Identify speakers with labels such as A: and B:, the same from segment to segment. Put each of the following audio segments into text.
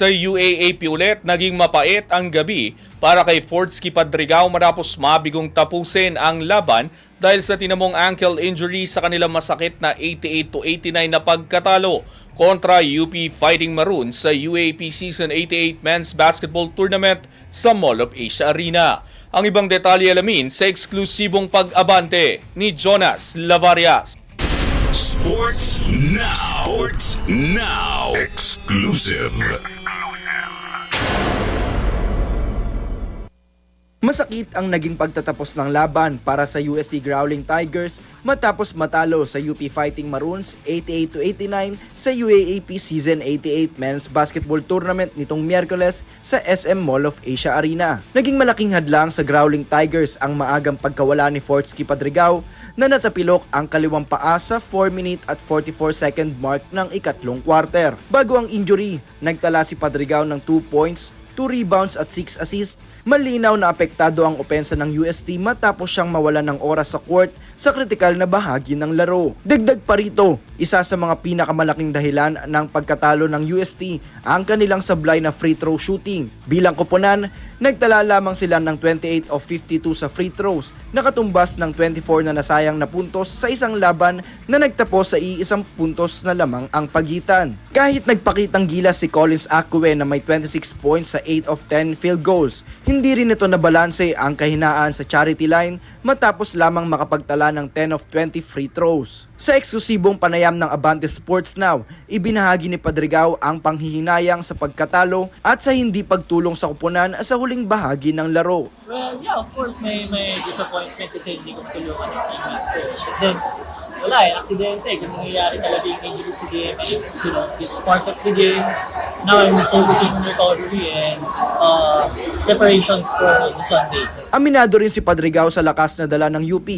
A: Sa UAAP ulit, naging mapait ang gabi para kay Fordsky Padrigao matapos mabigong tapusin ang laban dahil sa tinamong ankle injury sa kanilang masakit na 88 to 89 na pagkatalo kontra UP Fighting Maroons sa UAAP Season 88 Men's Basketball Tournament sa Mall of Asia Arena. Ang ibang detalye alamin sa eksklusibong pag-abante ni Jonas Lavarias.
B: Sports Now. Sports Now. Exclusive.
C: Masakit ang naging pagtatapos ng laban para sa USC Growling Tigers matapos matalo sa UP Fighting Maroons 88 to 89 sa UAAP Season 88 Men's Basketball Tournament nitong Miyerkules sa SM Mall of Asia Arena. Naging malaking hadlang sa Growling Tigers ang maagang pagkawala ni Fortsky Padrigao na natapilok ang kaliwang paa sa 4 minute at 44 second mark ng ikatlong quarter. Bago ang injury, nagtala si Padrigao ng 2 points 2 rebounds at 6 assists, malinaw na apektado ang opensa ng UST matapos siyang mawalan ng oras sa court sa kritikal na bahagi ng laro. Dagdag pa rito, isa sa mga pinakamalaking dahilan ng pagkatalo ng UST ang kanilang sablay na free throw shooting. Bilang koponan, nagtala lamang sila ng 28 of 52 sa free throws, nakatumbas ng 24 na nasayang na puntos sa isang laban na nagtapos sa iisang puntos na lamang ang pagitan. Kahit nagpakitang gilas si Collins Acque na may 26 points sa 8 of 10 field goals, hindi rin ito nabalanse ang kahinaan sa charity line matapos lamang makapagtala ng 10 of 20 free throws. Sa eksklusibong panayam ng Abante Sports Now, ibinahagi ni Padrigao ang panghihinayang sa pagkatalo at sa hindi pagtulong sa kupunan sa huling bahagi ng laro.
D: Well, yeah, of course, may may disappointment kasi hindi ko tulungan yung teammates ko. But then, wala eh, aksidente. Kung nangyayari talaga yung injury sa game, and it's, you know, it's part of the game. Now I'm focusing on recovery and uh, preparations for the Sunday.
C: Aminado rin si Padrigao sa lakas na dala ng UP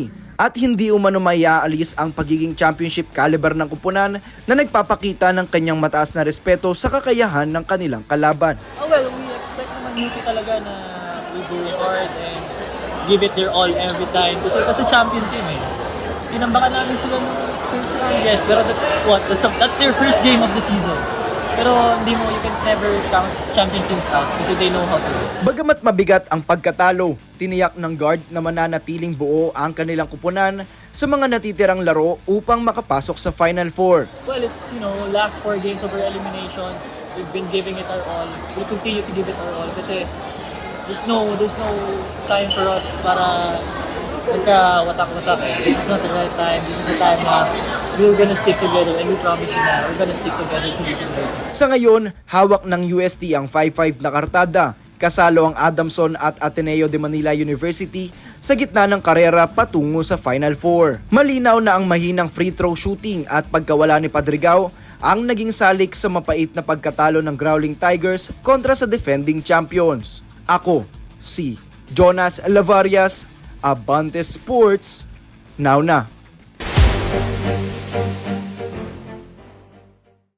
C: at hindi umano mayaalis ang pagiging championship caliber ng kupunan na nagpapakita ng kanyang mataas na respeto sa kakayahan ng kanilang kalaban.
D: Oh, well, we expect naman UP talaga na we go hard and give it their all every time. Kasi, kasi champion team eh. Tinambakan namin sila ng first round, yes, pero that's what? That's, that's their first game of the season. Pero hindi mo, you can never count champion teams out kasi they know how to win.
C: Bagamat mabigat ang pagkatalo, tiniyak ng guard na mananatiling buo ang kanilang kupunan sa mga natitirang laro upang makapasok sa Final Four.
D: Well, it's, you know, last four games of our eliminations, we've been giving it our all. We'll continue to give it our all kasi there's no, there's no time for us para magka-watak-watak eh. This is not the right time. This is the time na we're gonna stick together and we promise you na we're gonna stick together to this season.
C: Sa ngayon, hawak ng UST ang 5-5 na kartada. Kasalo ang Adamson at Ateneo de Manila University sa gitna ng karera patungo sa Final Four. Malinaw na ang mahinang free throw shooting at pagkawala ni Padrigao ang naging salik sa mapait na pagkatalo ng Growling Tigers kontra sa defending champions. Ako, si Jonas Lavarias, Abante Sports, now na.